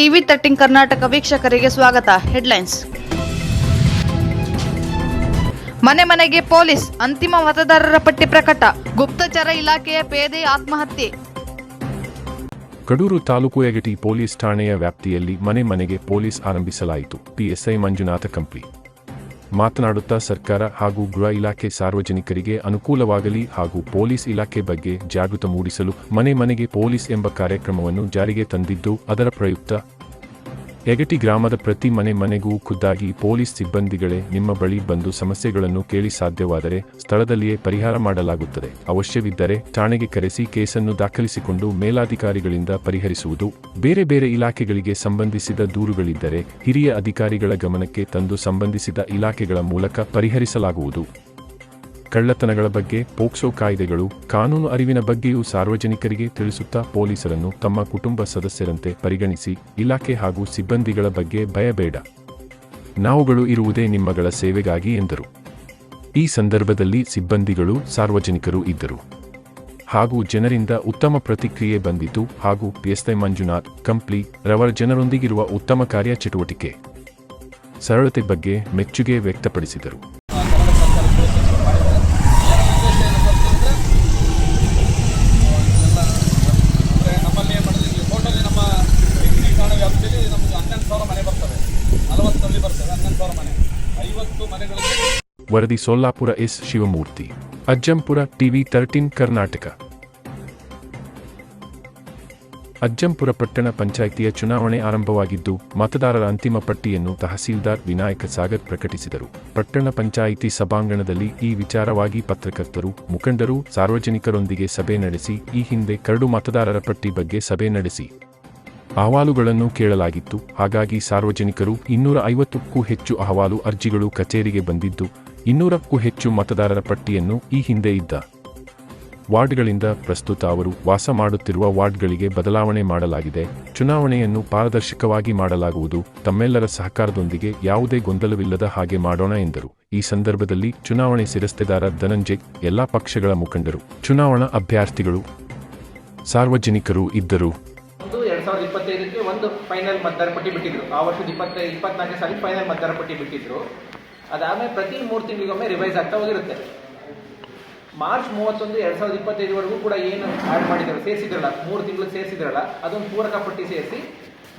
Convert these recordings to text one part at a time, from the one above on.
TV ತಟ್ಟಿಂಗ್ Karnataka ವೀಕ್ಷಕರಿಗೆ ಸ್ವಾಗತ. Headlines. ಮನೆ ಮನೆಗೆ ಪೊಲೀಸ್, ಅಂತಿಮ ಮತದಾರರ ಪಟ್ಟಿ ಪ್ರಕಟ. ಗುಪ್ತಚರ ಇಲಾಖೆಯ ಪೇದೆ ಆತ್ಮಹತ್ಯೆ. ಕಡೂರು ತಾಲೂಕು ಯಗಟಿ ಪೊಲೀಸ್ ಠಾಣೆಯ ವ್ಯಾಪ್ತಿಯಲ್ಲಿ ಮನೆ ಮನೆಗೆ ಪೊಲೀಸ್ ಆರಂಭಿಸಲಾಯಿತು. ಪಿಎಸ್ಐ ಮಂಜುನಾಥ ಕಂಪ್ಲಿ. ಮಾತನಾಡುತ್ತಾ ಸರ್ಕಾರ ಹಾಗೂ ಗೃಹ ಇಲಾಖೆ ಸಾರ್ವಜನಿಕರಿಗೆ ಅನುಕೂಲವಾಗಲಿ ಹಾಗೂ ಪೊಲೀಸ್ ಇಲಾಖೆ ಬಗ್ಗೆ ಜಾಗೃತ ಮೂಡಿಸಲು ಮನೆ ಮನೆಗೆ ಪೊಲೀಸ್ ಎಂಬ ಕಾರ್ಯಕ್ರಮವನ್ನು ಜಾರಿಗೆ ತಂದಿದ್ದು ಅದರ ಪ್ರಯುಕ್ತ. ಯಗಟಿ ಗ್ರಾಮದ ಪ್ರತಿ ಮನೆ ಮನೆಗೂ ಖುದ್ದಾಗಿ ಪೊಲೀಸ್ ಸಿಬ್ಬಂದಿಗಳೇ ನಿಮ್ಮ ಬಳಿ ಬಂದು ಸಮಸ್ಯೆಗಳನ್ನು ಕೇಳಿ ಸಾಧ್ಯವಾದರೆ ಸ್ಥಳದಲ್ಲಿಯೇ ಪರಿಹಾರ ಮಾಡಲಾಗುತ್ತದೆ. ಅವಶ್ಯವಿದ್ದರೆ ಠಾಣೆಗೆ ಕರೆಸಿ ಕೇಸನ್ನು ದಾಖಲಿಸಿಕೊಂಡು ಮೇಲಾಧಿಕಾರಿಗಳಿಂದ ಪರಿಹರಿಸುವುದು. ಬೇರೆ ಬೇರೆ ಇಲಾಖೆಗಳಿಗೆ ಸಂಬಂಧಿಸಿದ ದೂರುಗಳಿದ್ದರೆ ಹಿರಿಯ ಅಧಿಕಾರಿಗಳ ಗಮನಕ್ಕೆ ತಂದು ಸಂಬಂಧಿಸಿದ ಇಲಾಖೆಗಳ ಮೂಲಕ ಪರಿಹರಿಸಲಾಗುವುದು. ಕಳ್ಳತನಗಳ ಬಗ್ಗೆ ಪೋಕ್ಸೋ ಕಾಯ್ದೆಗಳು, ಕಾನೂನು ಅರಿವಿನ ಬಗ್ಗೆಯೂ ಸಾರ್ವಜನಿಕರಿಗೆ ತಿಳಿಸುತ್ತಾ ಪೊಲೀಸರನ್ನು ತಮ್ಮ ಕುಟುಂಬ ಸದಸ್ಯರಂತೆ ಪರಿಗಣಿಸಿ ಇಲಾಖೆ ಹಾಗೂ ಸಿಬ್ಬಂದಿಗಳ ಬಗ್ಗೆ ಭಯಬೇಡ. ನಾವುಗಳು ಇರುವುದೇ ನಿಮ್ಮಗಳ ಸೇವೆಗಾಗಿ ಎಂದರು. ಈ ಸಂದರ್ಭದಲ್ಲಿ ಸಿಬ್ಬಂದಿಗಳು ಸಾರ್ವಜನಿಕರು ಇದ್ದರು. ಹಾಗೂ ಜನರಿಂದ ಉತ್ತಮ ಪ್ರತಿಕ್ರಿಯೆ ಬಂದಿತು ಹಾಗೂ ಪಿಎಸ್ಐ ಮಂಜುನಾಥ್, ಕಂಪ್ಲಿ ರವರ ಜನರೊಂದಿಗಿರುವ ಉತ್ತಮ ಕಾರ್ಯಚಟುವಟಿಕೆ ಸರಳತೆ ಬಗ್ಗೆ ಮೆಚ್ಚುಗೆ ವ್ಯಕ್ತಪಡಿಸಿದರು ಅಂದರೆ ನಮ್ಮಲ್ಲಿ ಏನು ಮಾಡಿದ್ರೆ ಇಲ್ಲಿ ಟೋಟಲಿ ನಮ್ಮ ಡಿಗ್ರಿ ಠಾಣೆ ವ್ಯಾಪ್ತಿಯಲ್ಲಿ ನಮಗೆ ಹನ್ನೊಂದು ಸಾವಿರ ಮನೆ ಬರ್ತವೆ ನಲವತ್ತರಲ್ಲಿ ಬರ್ತವೆ ಹನ್ನೊಂದು ಸಾವಿರ ಮನೆ ಐವತ್ತು ಮನೆಗಳಿಗೆ ವರದಿ Sollapura S. Shivamurthy. Ajjampura TV thirteen Karnataka. Ajjampura ಪಟ್ಟಣ ಪಂಚಾಯಿತಿಯ ಚುನಾವಣೆ ಆರಂಭವಾಗಿದ್ದು, ಮತದಾರರ ಅಂತಿಮ ಪಟ್ಟಿಯನ್ನು ತಹಸೀಲ್ದಾರ್ ವಿನಾಯಕ ಸಾಗರ್ ಪ್ರಕಟಿಸಿದರು. ಪಟ್ಟಣ ಪಂಚಾಯಿತಿ ಸಭಾಂಗಣದಲ್ಲಿ ಈ ವಿಚಾರವಾಗಿ ಪತ್ರಕರ್ತರು, ಮುಖಂಡರು, ಸಾರ್ವಜನಿಕರೊಂದಿಗೆ ಸಭೆ ನಡೆಸಿ, ಈ ಹಿಂದೆ ಕರಡು ಮತದಾರರ ಪಟ್ಟಿ ಬಗ್ಗೆ ಸಭೆ ನಡೆಸಿ. ಅಹವಾಲುಗಳನ್ನು ಕೇಳಲಾಗಿತ್ತು. ಹಾಗಾಗಿ ಸಾರ್ವಜನಿಕರು ಇನ್ನೂರ ಐವತ್ತಕ್ಕೂ ಹೆಚ್ಚು ಅಹವಾಲು ಅರ್ಜಿಗಳು ಕಚೇರಿಗೆ ಬಂದಿದ್ದು, ಇನ್ನೂರಕ್ಕೂ ಹೆಚ್ಚು ಮತದಾರರ ಪಟ್ಟಿಯನ್ನು ಈ ಹಿಂದೆ ಇದ್ದ ವಾರ್ಡ್ಗಳಿಂದ ಪ್ರಸ್ತುತ ಅವರು ವಾಸ ಮಾಡುತ್ತಿರುವ ವಾರ್ಡ್ಗಳಿಗೆ ಬದಲಾವಣೆ ಮಾಡಲಾಗಿದೆ. ಚುನಾವಣೆಯನ್ನು ಪಾರದರ್ಶಕವಾಗಿ ಮಾಡಲಾಗುವುದು. ತಮ್ಮೆಲ್ಲರ ಸಹಕಾರದೊಂದಿಗೆ ಯಾವುದೇ ಗೊಂದಲವಿಲ್ಲದ ಹಾಗೆ ಮಾಡೋಣ ಎಂದರು. ಈ ಸಂದರ್ಭದಲ್ಲಿ ಚುನಾವಣೆ ಸಿರಸ್ತೆದಾರ ಧನಂಜಯ್, ಎಲ್ಲಾ ಪಕ್ಷಗಳ ಮುಖಂಡರು, ಚುನಾವಣಾ ಅಭ್ಯರ್ಥಿಗಳು, ಸಾರ್ವಜನಿಕರು ಇದ್ದರು. ಒಂದು ಫೈನಲ್ ಮತದಾರ ಪಟ್ಟಿ ಬಿಟ್ಟಿದ್ರು. ಆ ವರ್ಷದ ಇಪ್ಪತ್ತ, ಇಪ್ಪತ್ನಾಲ್ಕನೇ ಸಾಲಿಗೆ ಫೈನಲ್ ಮತದಾರ ಪಟ್ಟಿ ಬಿಟ್ಟಿದ್ರು. ಅದಾದ್ಮೇಲೆ ಪ್ರತಿ ಮೂರು ತಿಂಗಳಿಗೊಮ್ಮೆ ರಿವೈಸ್ ಆಗ್ತಾ ಹೋಗಿರುತ್ತೆ. ಮಾರ್ಚ್ ಮೂವತ್ತೊಂದು ಎರಡ್ ಸಾವಿರದ ಇಪ್ಪತ್ತೈದುವರೆಗೂ ಕೂಡ ಏನು ಆಡ್ ಮಾಡಿದ್ರು ಸೇರಿಸಿದ್ರಲ್ಲ, ಮೂರು ತಿಂಗಳು ಸೇರಿಸಿದ್ರಲ್ಲ, ಅದೊಂದು ಪೂರಕ ಪಟ್ಟಿ ಸೇರಿಸಿ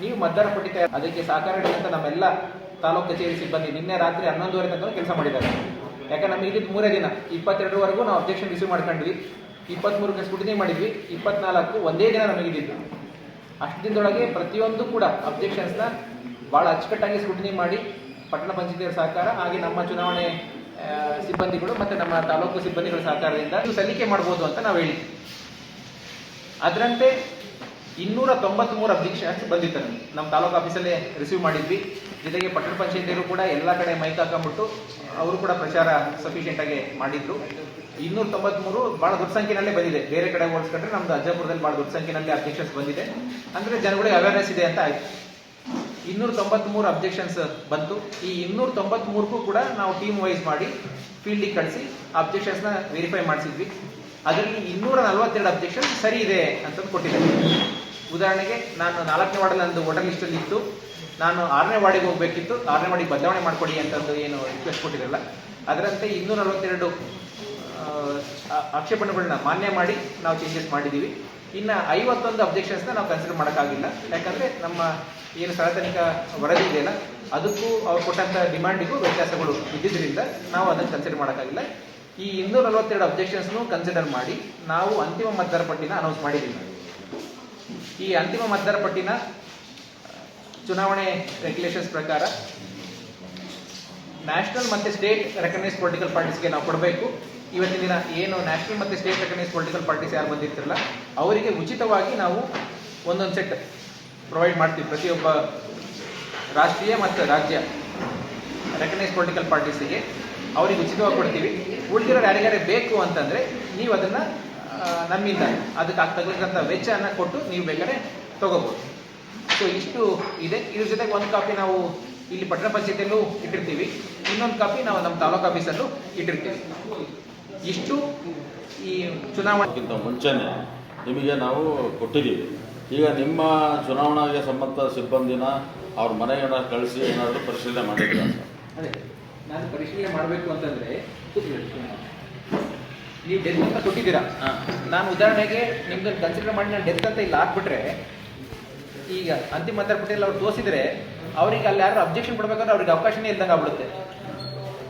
ನೀವು ಮತದಾರ ಪಟ್ಟಿ ತಯಾರು ಅದಕ್ಕೆ ಸಹಕಾರ ನೀಡಿದಂತ ನಮ್ಮೆಲ್ಲ ತಾಲೂಕು ಕಚೇರಿ ಸಿಬ್ಬಂದಿ ನಿನ್ನೆ ರಾತ್ರಿ ಹನ್ನೊಂದುವರೆ ತನಕ ಕೆಲಸ ಮಾಡಿದ್ದಾರೆ. ಯಾಕಂದ್ರೆ ನಮಗೆ ಇದ್ದಿದ್ದು ಮೂರೇ ದಿನ. ಇಪ್ಪತ್ತೆರಡುವರೆಗೂ ನಾವು ಅಬ್ಜೆಕ್ಷನ್ ರಿಸೀವ್ ಮಾಡ್ಕೊಂಡ್ವಿ. ಇಪ್ಪತ್ತ್ಮೂರಕ್ಕೆ ಸ್ಕೂಟಿನಿ ಮಾಡಿದ್ವಿ. ಇಪ್ಪತ್ನಾಲ್ಕು ಒಂದೇ ದಿನ ನಮಗಿದ್ದಿದ್ದು. ಅಷ್ಟು ದಿನದೊಳಗೆ ಪ್ರತಿಯೊಂದು ಕೂಡ ಅಬ್ಜೆಕ್ಷನ್ಸ್ನ ಭಾಳ ಅಚ್ಚುಕಟ್ಟಾಗಿ ಸ್ಕ್ರೂಟಿನಿ ಮಾಡಿ ಪಟ್ಟಣ ಪಂಚಾಯತಿಯ ಸಹಕಾರ, ಹಾಗೆ ನಮ್ಮ ಚುನಾವಣೆ ಸಿಬ್ಬಂದಿಗಳು ಮತ್ತು ನಮ್ಮ ತಾಲೂಕು ಸಿಬ್ಬಂದಿಗಳ ಸಹಕಾರದಿಂದ ಸಲ್ಲಿಕೆ ಮಾಡ್ಬೋದು ಅಂತ ನಾವು ಹೇಳಿ ಅದರಂತೆ ಇನ್ನೂರ ತೊಂಬತ್ಮೂರು ಅಬ್ಜೆಕ್ಷನ್ಸ್ ಬಂದಿತ್ತು. ನಮ್ಮ ತಾಲೂಕು ಆಫೀಸಲ್ಲೇ ರಿಸೀವ್ ಮಾಡಿದ್ವಿ. ಜೊತೆಗೆ ಪಟ್ಟಣ ಪಂಚಾಯತಿಯರು ಕೂಡ ಎಲ್ಲ ಕಡೆ ಮೈಕ್ ಹಾಕೊಂಡ್ಬಿಟ್ಟು, ಅವರು ಕೂಡ ಪ್ರಚಾರ ಸಫಿಷಿಯೆಂಟ್ ಆಗಿ ಮಾಡಿದ್ರು. ಇನ್ನೂರ ತೊಂಬತ್ಮೂರು ಬಹಳ ದೊಡ್ಡ ಸಂಖ್ಯೆನಲ್ಲೇ ಬಂದಿದೆ. ಬೇರೆ ಕಡೆ ಹೋಲಿಸ್ಕೊಂಡ್ರೆ ನಮ್ದು ಅಜ್ಜಪುರದಲ್ಲಿ ಬಹಳ ದೊಡ್ಡ ಸಂಖ್ಯೆನಲ್ಲಿ ಅಬ್ಜೆಕ್ಷನ್ಸ್ ಬಂದಿದೆ. ಅಂದ್ರೆ ಜನಗಳಿಗೆ ಅವೇರ್ನೆಸ್ ಇದೆ ಅಂತ ಆಯ್ತು. ಇನ್ನೂರ ತೊಂಬತ್ಮೂರು ಅಬ್ಜೆಕ್ಷನ್ಸ್ ಬಂತು. ಈ ಇನ್ನೂರ ತೊಂಬತ್ಮೂರಕ್ಕೂ ಕೂಡ ನಾವು ಟೀಮ್ ವೈಸ್ ಮಾಡಿ ಫೀಲ್ಡಿಗೆ ಕಳಿಸಿ ಅಬ್ಜೆಕ್ಷನ್ಸ್ನ ವೆರಿಫೈ ಮಾಡಿಸಿದ್ವಿ. ಅದರಲ್ಲಿ ಇನ್ನೂರ ನಲವತ್ತೆರಡು ಅಬ್ಜೆಕ್ಷನ್ ಸರಿ ಇದೆ ಅಂತಂದು ಕೊಟ್ಟಿದ್ದಾರೆ. ಉದಾಹರಣೆಗೆ ನಾನು ನಾಲ್ಕನೇ ವಾರ್ಡಲ್ಲಿ ನಂದು ವೋಟರ್ ಲಿಸ್ಟಲ್ಲಿ ಇತ್ತು. ನಾನು ಆರನೇ ವಾರ್ಡಿಗೆ ಹೋಗಬೇಕಿತ್ತು. ಆರನೇ ವಾರ್ಡಿಗೆ ಬದಲಾವಣೆ ಮಾಡಿಕೊಡಿ ಅಂತಂದು ಏನು ರಿಕ್ವೆಸ್ಟ್ ಕೊಟ್ಟಿರಲ್ಲ. ಅದರಂತೆ ಇನ್ನೂರ ನಲವತ್ತೆರಡು ಆಕ್ಷೇಪಣೆಗಳನ್ನ ಮಾನ್ಯ ಮಾಡಿ ನಾವು ಚೇಂಜಸ್ ಮಾಡಿದ್ದೀವಿ ಇನ್ನು ಐವತ್ತೊಂದು ಅಬ್ಜೆಕ್ಷನ್ಸ್ನ ನಾವು ಕನ್ಸಿಡರ್ ಮಾಡೋಕ್ಕಾಗಿಲ್ಲ. ಯಾಕಂದರೆ ನಮ್ಮ ಏನು ಸಾರ್ವಜನಿಕ ವರದಿ ಇದೆಯಲ್ಲ, ಅದಕ್ಕೂ ಅವ್ರು ಕೊಟ್ಟಂಥ ಡಿಮ್ಯಾಂಡಿಗೂ ವ್ಯತ್ಯಾಸಗಳು ಇದ್ದಿದ್ದರಿಂದ ನಾವು ಅದನ್ನು ಕನ್ಸಿಡರ್ ಮಾಡೋಕ್ಕಾಗಿಲ್ಲ. ಈ ಇನ್ನೂರ ನಲವತ್ತೆರಡು ಅಬ್ಜೆಕ್ಷನ್ಸ್ನು ಕನ್ಸಿಡರ್ ಮಾಡಿ ನಾವು ಅಂತಿಮ ಮತದಾರ ಪಟ್ಟಿನ ಅನೌನ್ಸ್ ಮಾಡಿದ್ದೀವಿ. ಈ ಅಂತಿಮ ಮತದಾರ ಪಟ್ಟಿನ ಚುನಾವಣೆ ರೆಗ್ಯುಲೇಷನ್ಸ್ ಪ್ರಕಾರ ನ್ಯಾಷನಲ್ ಮತ್ತು ಸ್ಟೇಟ್ ರೆಕಗ್ನೈಸ್ ಪೊಲಿಟಿಕಲ್ ಪಾರ್ಟೀಸ್ಗೆ ನಾವು ಕೊಡಬೇಕು. ಇವತ್ತಿನ ದಿನ ಏನು ನ್ಯಾಷನಲ್ ಮತ್ತು ಸ್ಟೇಟ್ ರೆಕಗ್ನೈಸ್ ಪೊಲಿಟಿಕಲ್ ಪಾರ್ಟೀಸ್ ಯಾರು ಬಂದಿರ್ತಿರಲ್ಲ, ಅವರಿಗೆ ಉಚಿತವಾಗಿ ನಾವು ಒಂದೊಂದು ಸೆಟ್ ಪ್ರೊವೈಡ್ ಮಾಡ್ತೀವಿ. ಪ್ರತಿಯೊಬ್ಬ ರಾಷ್ಟ್ರೀಯ ಮತ್ತು ರಾಜ್ಯ ರೆಕಗ್ನೈಸ್ ಪೊಲಿಟಿಕಲ್ ಪಾರ್ಟೀಸಿಗೆ ಅವರಿಗೆ ಉಚಿತವಾಗಿ ಕೊಡ್ತೀವಿ. ಉಳಿದಿರೋರು ಯಾರಿಗಾರೆ ಬೇಕು ಅಂತಂದರೆ ನೀವು ಅದನ್ನು ನಮ್ಮಿಂದ ಅದಕ್ಕೆ ಆಗ್ತಕ್ಕಂಥ ವೆಚ್ಚನ ಕೊಟ್ಟು ನೀವು ಬೇಕಾದ್ರೆ ತಗೋಬೋದು. ಸೊ ಇಷ್ಟು ಇದೆ. ಇದ್ರ ಜೊತೆಗೆ ಒಂದು ಕಾಪಿ ನಾವು ಇಲ್ಲಿ ಪಟ್ಟಣ ಪಂಚಾಯತಿಯಲ್ಲೂ ಇಟ್ಟಿರ್ತೀವಿ. ಇನ್ನೊಂದು ಕಾಪಿ ನಾವು ನಮ್ಮ ತಾಲೂಕು ಆಫೀಸಲ್ಲೂ ಇಟ್ಟಿರ್ತೀವಿ. ಇಷ್ಟು ಈ ಚುನಾವಣೆಗಿಂತ ಮುಂಚೆನೆ ನಿಮಗೆ ನಾವು ಕೊಟ್ಟಿದ್ದೀವಿ. ಈಗ ನಿಮ್ಮ ಚುನಾವಣೆಗೆ ಸಂಬಂಧ ಸಿಬ್ಬಂದಿನ ಅವ್ರ ಮನೆಗೆ ಕಳಿಸಿ ಏನಾದರೂ ಪರಿಶೀಲನೆ ಮಾಡಿದ್ರೆ ಅದೇ ನಾನು ಪರಿಶೀಲನೆ ಮಾಡಬೇಕು ಅಂತಂದ್ರೆ ನೀವು ಡೆತ್ ಅಂತ ಕೊಟ್ಟಿದ್ದೀರಾ? ನಾನು ಉದಾಹರಣೆಗೆ ನಿಮ್ದನ್ನು ಕನ್ಸಿಡರ್ ಮಾಡಿ ನಾನು ಡೆತ್ ಅಂತ ಇಲ್ಲಿ ಹಾಕ್ಬಿಟ್ರೆ ಈಗ ಅಂತಿಮ ಮತ ಪಟ್ಟಿಯಲ್ಲಿ ಅವ್ರು ತೋರಿಸಿದ್ರೆ ಅವರಿಗೆ ಅಲ್ಲಿ ಯಾರು ಅಬ್ಜೆಕ್ಷನ್ ಕೊಡ್ಬೇಕಂದ್ರೆ ಅವ್ರಿಗೆ ಅವಕಾಶನೇ ಇಲ್ಲದಂಗೆ ಆಗ್ಬಿಡುತ್ತೆ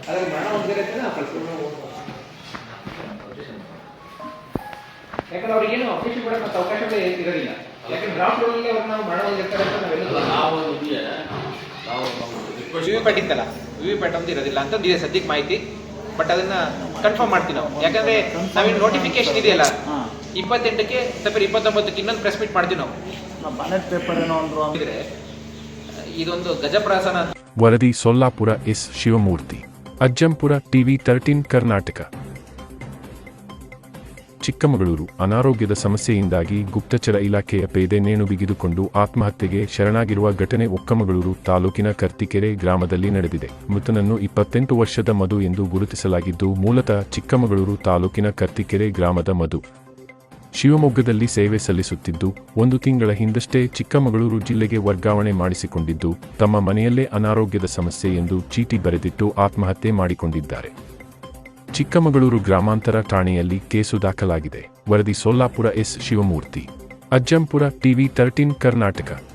ಅದ್ರಲ್ಲಿ ಮರಣ ಹೊಂದಿದ್ರೆ ಯಾಕಂದ್ರೆ ಅವ್ರಿಗೆ ಏನು ಅಬ್ಜೆಕ್ಷನ್ ಕೊಡಕ್ಕೆ ಮತ್ತೆ ಅವಕಾಶಗಳೇ ಇರೋದಿಲ್ಲ. ಯಾಕಂದ್ರೆ ಡ್ರಾಫ್ಟ್ ರೋಲಲ್ಲಿ ಅವ್ರು ನಾವು ಮಾಡೋದಿರ್ತಾರೆ ಅಂತ ನಾವೆಲ್ಲ ನಾವು ವಿ ವಿ ಪ್ಯಾಟ್ ಇತ್ತಲ್ಲ ವಿ ವಿ ಪ್ಯಾಟ್ ಅಂತ ಇರೋದಿಲ್ಲ ಅಂತಂದು ಇದೆ ಸದ್ಯಕ್ಕೆ ಮಾಹಿತಿ. ಬಟ್ ಅದನ್ನ ಕನ್ಫರ್ಮ್ ಮಾಡ್ತೀವಿ ನಾವು. ಯಾಕಂದ್ರೆ ನಾವೇನು ನೋಟಿಫಿಕೇಶನ್ ಇದೆಯಲ್ಲ ಇಪ್ಪತ್ತೆಂಟಕ್ಕೆ ಸಪೇರ್ ಇಪ್ಪತ್ತೊಂಬತ್ತಕ್ಕೆ ಇನ್ನೊಂದು ಪ್ರೆಸ್ ಮೀಟ್ ಮಾಡ್ತೀವಿ ನಾವು. ಬ್ಯಾಲೆಟ್ ಪೇಪರ್ ಏನೋ ಅಂದ್ರು ಇದೊಂದು ಗಜಪ್ರಾಸನ ವರದಿ Sollapura S Shivamurthy Ajjampura TV thirteen Karnataka. Chikkamagaluru ಅನಾರೋಗ್ಯದ ಸಮಸ್ಯೆಯಿಂದಾಗಿ ಗುಪ್ತಚರ ಇಲಾಖೆಯ ಪೇದೆ ನೇಣು ಬಿಗಿದುಕೊಂಡು ಆತ್ಮಹತ್ಯೆಗೆ ಶರಣಾಗಿರುವ ಘಟನೆ ಒಕ್ಕಮಗಳೂರು ತಾಲೂಕಿನ ಕರ್ತಿಕೆರೆ ಗ್ರಾಮದಲ್ಲಿ ನಡೆದಿದೆ. ಮೃತನನ್ನು ಇಪ್ಪತ್ತೆಂಟು ವರ್ಷದ ಮಧು ಎಂದು ಗುರುತಿಸಲಾಗಿದ್ದು, ಮೂಲತಃ ಚಿಕ್ಕಮಗಳೂರು ತಾಲೂಕಿನ ಕರ್ತಿಕೆರೆ ಗ್ರಾಮದ ಮಧು. ಶಿವಮೊಗ್ಗದಲ್ಲಿ ಸೇವೆ ಸಲ್ಲಿಸುತ್ತಿದ್ದು, ಒಂದು ತಿಂಗಳ ಹಿಂದಷ್ಟೇ ಚಿಕ್ಕಮಗಳೂರು ಜಿಲ್ಲೆಗೆ ವರ್ಗಾವಣೆ ಮಾಡಿಸಿಕೊಂಡಿದ್ದು, ತಮ್ಮ ಮನೆಯಲ್ಲೇ ಅನಾರೋಗ್ಯದ ಸಮಸ್ಯೆ ಎಂದು ಚೀಟಿ ಬರೆದಿಟ್ಟು ಆತ್ಮಹತ್ಯೆ ಮಾಡಿಕೊಂಡಿದ್ದಾರೆ. ಚಿಕ್ಕಮಗಳೂರು ಗ್ರಾಮಾಂತರ ಠಾಣೆಯಲ್ಲಿ ಕೇಸು ದಾಖಲಾಗಿದೆ. ವರದಿ Sollapura S. Shivamurthy. Ajjampura TV thirteen Karnataka.